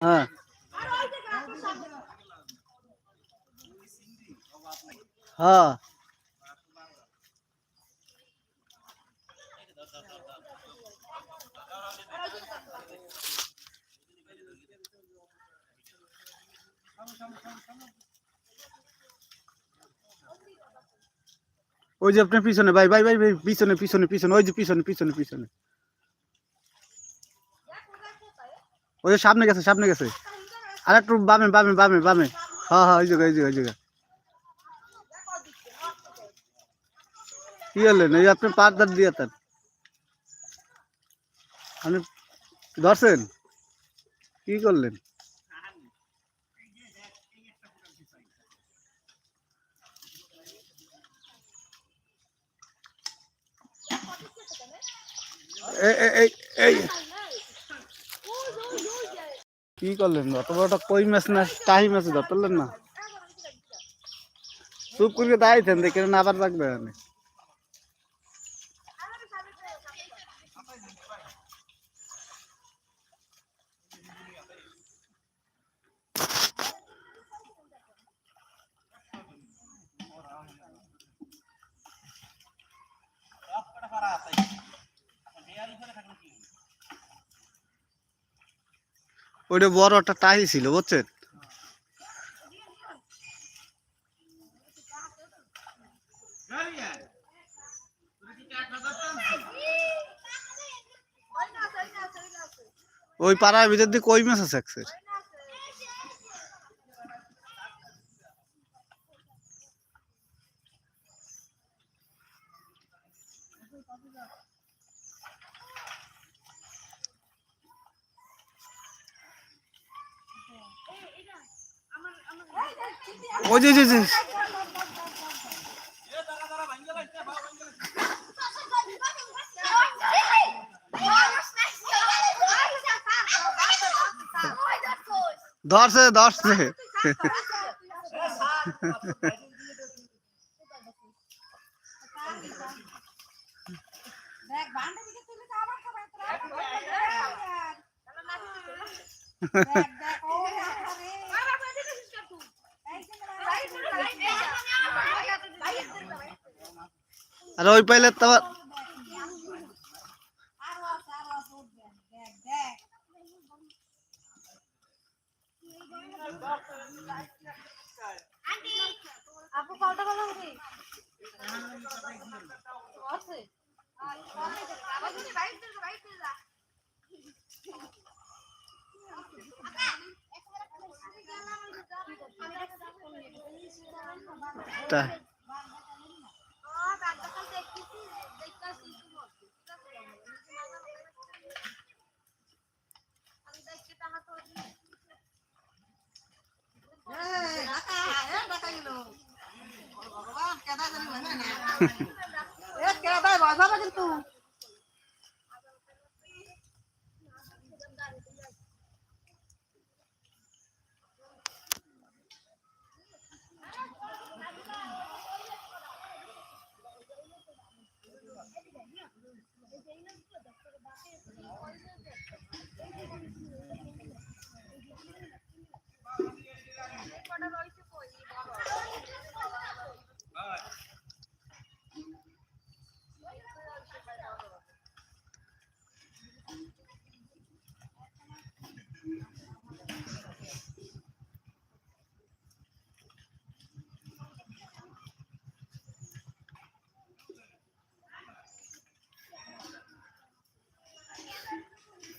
হ্যাঁ হ্যাঁ ওই যে আপনার পিছনে ভাই ভাই ভাই ভাই পিছনে পিছনে পিছনে ওই যে পিছনে পিছনে পিছনে ওই সামনে গেছে সামনে গেছে। আর একটু বামে বামে বামে বামে। হ্যাঁ হ্যাঁ ওই জায়গা ওই জায়গা ওই জায়গা কি হলেন? এই আপনি পাঁচ দাঁত দিয়ে তার আপনি ধরছেন? কি করলেন? এই- এই এই। কি করলেন? অত বড়টা কই মাছ না, টাহি মাছ ধরতে না? চুপ করে দাঁড়াইতেন দেখে না আবার রাখবে ওইটা বড় একটা টাহি ছিল বুঝছেন? ওই পাড়ার ভিতর দিয়ে কই মাছ আছে ধরছে ধরছে দেখ বান্ডা দিকে তুলে তো আবার খাবার তোরা দেখ দেখ ও আরে এই যে আর ওই পাইলে তো আপু কলটা কল উঠি আছে। তা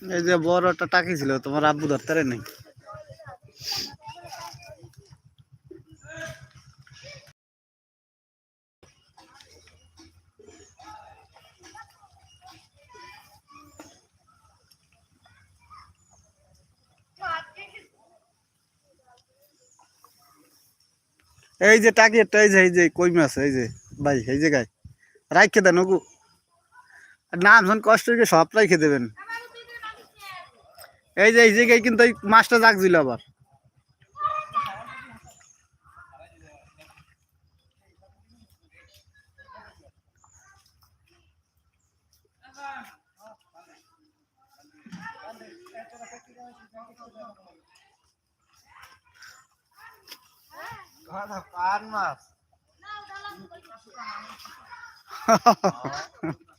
এই যে বড় একটা টাকি ছিল, তোমার আব্বু ধরতে নাই? এই যে টাকি এই যে এই যে কই মাছ এই যে, ভাই, এই যে গাই। রাখে দেন ওগু। নাম শুন কষ্ট সব রাখে দেবেন। এই যে এই জায়গায় কিন্তু এই মাছটা জাগছিল আবার। মাছ?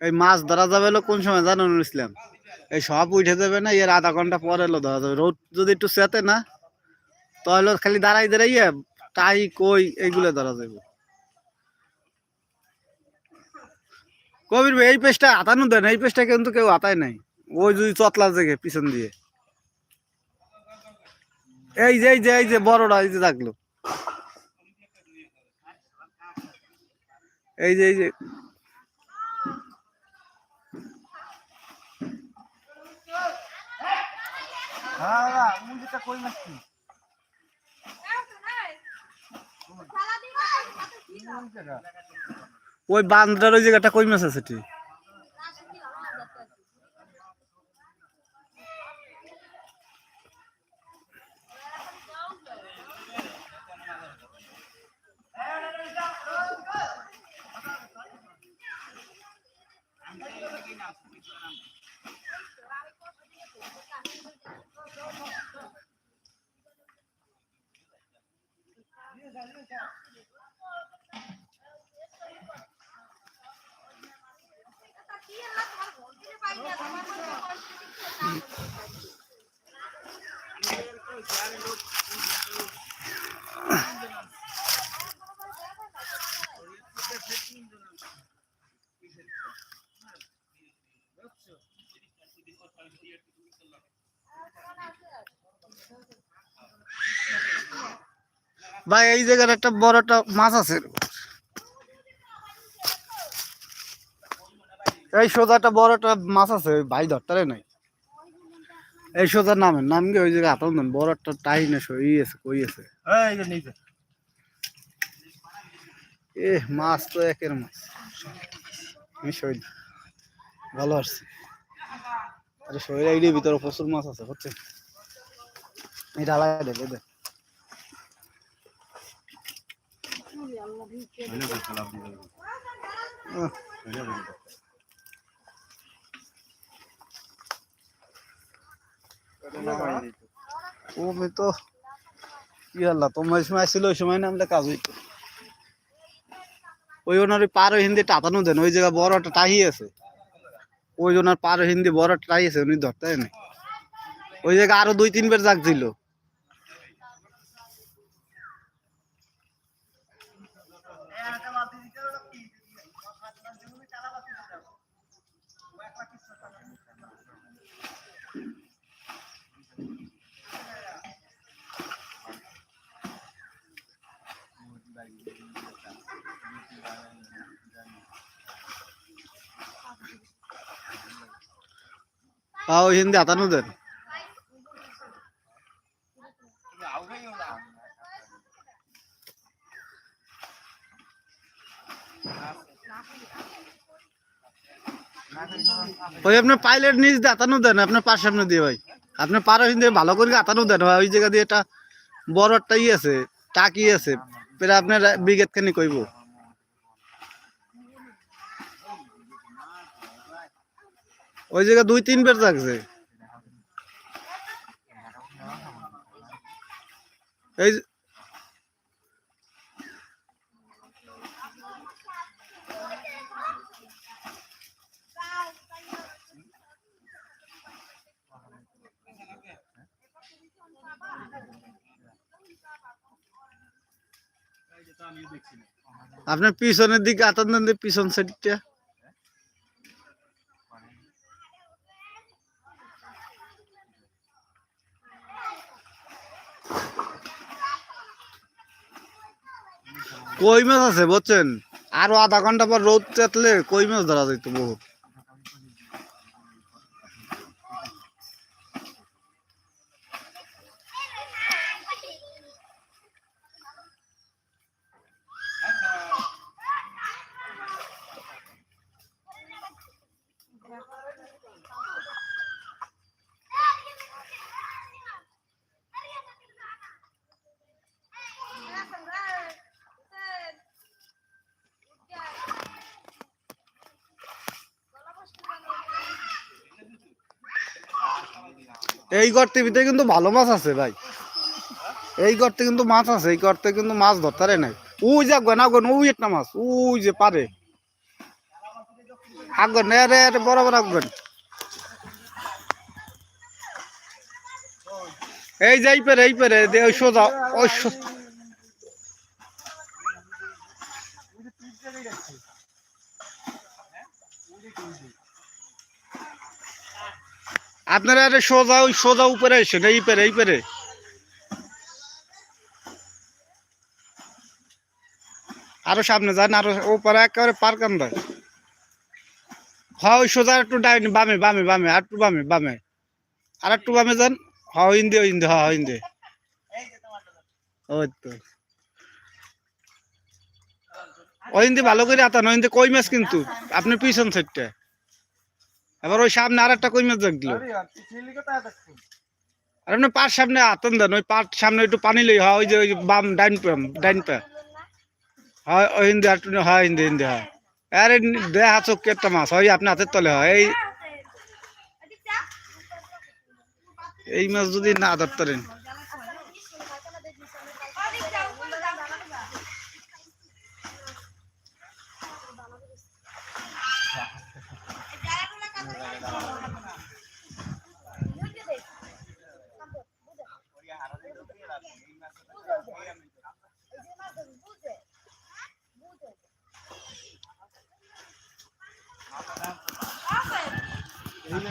এই মাছ ধরা যাবে কোন সময় জানো ইসলাম? এই সব উঠে যাবে না, এর আধা ঘণ্টা পরে এলো ধরা যাবে। রোদ যদি একটু সেতে না, তাহলে খালি দাঁড়াই দাঁড়াইয়া টাই কই এইগুলো ধরা যাবে। কবির ভাই, এই পেজটা হাতানো দেন এই পেজটা কিন্তু কেউ হাতায় নাই। ওই যদি চতলা জেগে পিছন দিয়ে। এই যে এই যে এই যে বড়টা এই যে থাকল এই যে এই যে। হ্যাঁ মুন্ডিটা কই ওই বান্দ্রার ওই জায়গাটা কই মাছ আছে ঠিক রাশি কি হলো যাচ্ছে কি আল্লাহ তোমার ঘর থেকে পাই না তোমার মধ্যে ভাই এই জায়গার একটা বড় একটা মাছ আছে। এই সোজা একটা বড় একটা মাছ আছে ওই ভাই ধরতারে নাই। এই সোজা নামের নাম কি ওই জায়গায় হাতাল দেন বড় একটা টাই না সই আছে কই আছে? এ মাছ তো একের মাছ। আমি সই ভালো আসছি আরে শরীর আইডির ভিতরে প্রচুর মাছ আছে বুঝছে এই ডালা দেখ আহ, আমি তো কি আল্লাহ তোমার সময় ছিল ওই সময় নামলে কাজ হইতো। ওই ওনার ওই পারো হিন্দি টাতানো দেন ওই জায়গায় বড় একটা টাহি আছে। ওই ওনার পারো হিন্দি বড় একটা টাহি আছে উনি ধরতে নেই। ওই জায়গায় আরও দুই তিনবার জাগ পাও হিন্দি হাতানো দেন ওই আপনার পাইলেট নিচ দিয়ে হাতানো দেন আপনার পার সামনে দিয়ে ভাই আপনি পারো হিন্দি ভালো করে হাতানো দেন ভাই ওই জায়গা দিয়ে একটা বড় একটা ই আছে টাকি আছে আপনার বিগেত খানি কইব ওই জায়গা দুই, তিন বের থাকছে। এই যে- আপনার পিছনের দিকে আতান দেন দিয়ে পিছন সাইডটা কই মাছ আছে বুঝছেন আরও আধা ঘণ্টা পর রোদ চাতলে কই মাছ ধরা যাইতো বহুত। এই গর্তের ভিতরে কিন্তু ভালো মাছ আছে ভাই। এই গর্তে কিন্তু মাছ আছে, এই গর্তে কিন্তু মাছ ধরতারে নাই। ওই যা আগুন আগুন, ওই একটা মাছ, ওই যে পারে। আগুন আরে রে বরাবর আগুন। এই যে এই পেরে এই পেরে ওই সোজা আপনারা আরে সোজা ওই সোজা উপরে এসেন, এই পেরে এই পেরে। আরও সামনে যান, আরও ওপরে একেবারে পার কান্দা হ্যাঁ ওই সোজা একটু ডাইনি, বামে বামে বামে, আর একটু বামে বামে। আর একটু বামে যান। হ্যাঁ ইন্দে ইন্দে হ্যাঁ ইন্দে। ওই তো ওই ইন্দে ভালো করে আতান, ওই কই মাছ কিন্তু? আপনি পিছন সাইডটা। এবার ওই সামনে আর একটা কইমা মাছ দিল। আরে আপনি পার সামনে আতন দেন ওই পার সামনে একটু পানি লই হয় ওই যে ওই বাম ডাইন পাম ডাইন পা। হয় ওই হিন্দি আর টুনি হয় হিন্দি হিন্দি হয়। আরে দেহা চোখ একটা মাছ হয় আপনি হাতের তলে হয় এই এই মাছ যদি না ধরতেন ওদিক যা উপরে যা জায়গাগুলো কাছে বুঝে দে বুঝে বুঝে আছে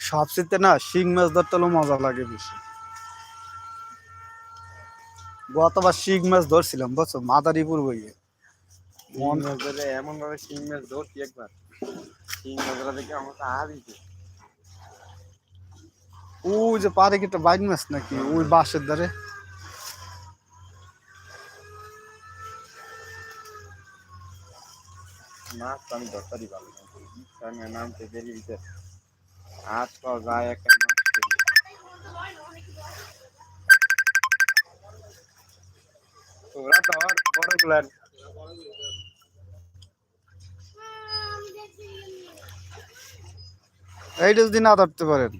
সবচেয়ে না শিং মাছ ধরতে হলো মজা লাগে বেশি। গতবার শিং মাছ ধরছিলাম, বুঝছ? মাদারীপুর বইয়ে। মন ধরে এমন ভাবে শিং মাছ ধরছি একবার শিং মাছরা দেখে আমার তো আর দিছে ওই যে পারে কি একটা বাইন মাছ নাকি ওই বাঁশের ধারে মাছ তো আমি ধরতারই ভালো আমি নামতে দেরি হইতে হাত পাওয়া যায় একটা মাছ পেলে। তোরা ধর বড়গুলার এইটা যদি না ধরতে পারেন।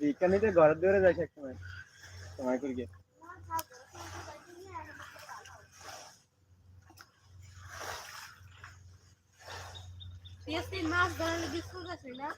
বিজ্ঞানীতে ঘরের দৌড়ে সময়। করে গিয়ে। মাছ ধরার বিস্কুট আছে না?